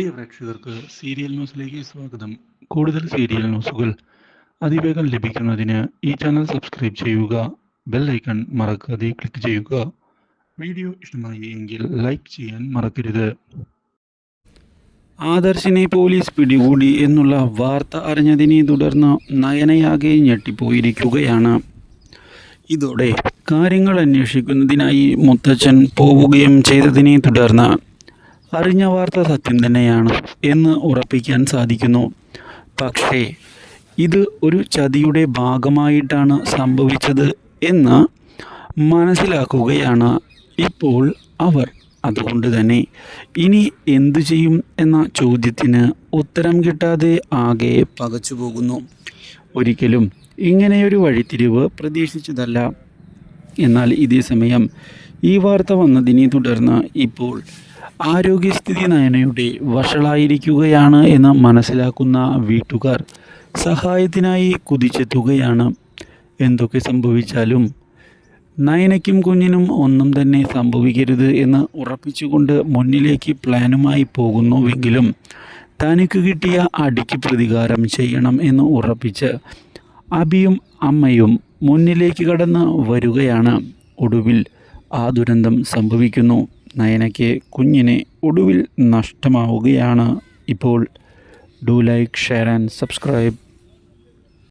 പ്രിയ പ്രേക്ഷകർക്ക് സീരിയൽ ന്യൂസിലേക്ക് സ്വാഗതം. കൂടുതൽ സീരിയൽ ന്യൂസുകൾ അതിവേഗം ലഭിക്കുന്നതിന് ഈ ചാനൽ സബ്സ്ക്രൈബ് ചെയ്യുക ബെൽ ഐക്കൺ മറക്കാതെ ക്ലിക്ക് ചെയ്യുക. വീഡിയോ ഇഷ്ടമായി എങ്കിൽ ലൈക്ക് ചെയ്യാൻ മറക്കരുത്. ആദർശിനെ പോലീസ് പിടികൂടി എന്നുള്ള വാർത്ത അറിഞ്ഞതിനെ തുടർന്ന് നയനയാകെ ഞെട്ടിപ്പോയിരിക്കുകയാണ്. ഇതോടെ കാര്യങ്ങൾ അന്വേഷിക്കുന്നതിനായി മുത്തച്ഛൻ പോവുകയും ചെയ്തതിനെ തുടർന്ന് അറിഞ്ഞ വാർത്ത സത്യം തന്നെയാണ് എന്ന് ഉറപ്പിക്കാൻ സാധിക്കുന്നു. പക്ഷേ ഇത് ഒരു ചതിയുടെ ഭാഗമായിട്ടാണ് സംഭവിച്ചത് എന്ന് മനസ്സിലാക്കുകയാണ് ഇപ്പോൾ അവർ. അതുകൊണ്ട് തന്നെ ഇനി എന്തു ചെയ്യും എന്ന ചോദ്യത്തിന് ഉത്തരം കിട്ടാതെ ആകെ പകച്ചു പോകുന്നു. ഒരിക്കലും ഇങ്ങനെയൊരു വഴിത്തിരിവ് പ്രതീക്ഷിച്ചതല്ല. എന്നാൽ ഇതേ സമയം ഈ വാർത്ത വന്നതിനെ തുടർന്ന് ഇപ്പോൾ ആരോഗ്യസ്ഥിതി നയനയുടെ വഷളായിരിക്കുകയാണ് എന്ന് മനസ്സിലാക്കുന്ന വീട്ടുകാർ സഹായത്തിനായി കുതിച്ചെത്തുകയാണ്. എന്തൊക്കെ സംഭവിച്ചാലും നയനയ്ക്കും കുഞ്ഞിനും ഒന്നും തന്നെ സംഭവിക്കരുത് എന്ന് ഉറപ്പിച്ചുകൊണ്ട് മുന്നിലേക്ക് പ്ലാനുമായി പോകുന്നുവെങ്കിലും തനിക്ക് കിട്ടിയ അടിക്ക് പ്രതികാരം ചെയ്യണം എന്ന് ഉറപ്പിച്ച് അബിയും അമ്മയും മുന്നിലേക്ക് കടന്ന് വരികയാണ്. ഒടുവിൽ ആ ദുരന്തം സംഭവിക്കുന്നു. നയനയ്ക്ക് കുഞ്ഞിനെ ഒടുവിൽ നഷ്ടമാവുകയാണ് ഇപ്പോൾ. Do like share and subscribe.